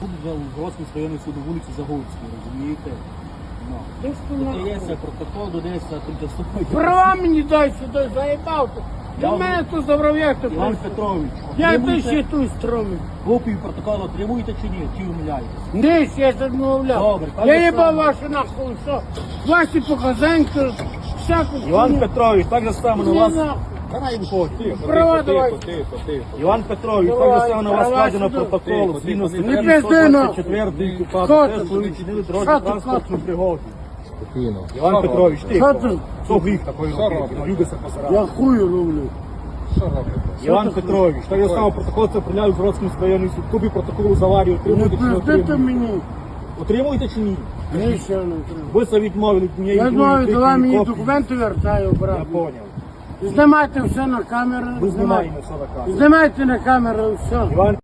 Тут вже у Гродському районному суду вулиці Загорській, розумієте? Ну. Додається протокол, додається тимчасовий. Права мені дай сюди, заїбав ти. До мене тут забрав, як ти Іван? Петрович, Я ти ще тут стромив. копію протоколу отримуєте чи ні? Чи умиляєтесь? Десь я ж відмовляв. Добре, Я їбав Слава. ваші нахуй, що? Ваші показанки, всяку Іван хуйню. Петрович, так же само на Ні, вас. нахуй. Тихо, Права тихо, давай. тихо, тихо, тихо. Іван Петрович, так само на вас складено протокол. Тихо, Згідно тихо, статті не пизди, нахуй. 124 Що КУПАП, ти? теж коли вчинили Що дорожню ти, транспортну пригоду. Спокійно. Іван Петрович, Що тихо. ти? Що гріх такої Що робити? робите? Ну, посирати. Я хую роблю. Що робите? Іван Петрович, так само протокол це прийняв в Бродському районному суд. Копію протоколу з аварії Не отримуєте чи не пиздите отримуєте? мені. Отримуєте чи ні? Нічого не треба. Ви це відмовили від моєї Я знаю, давай мені документи вертаю, Я брат. поняв. Знімайте все на камеру. Знімайте. все на камеру. Знімайте на камеру все. Іван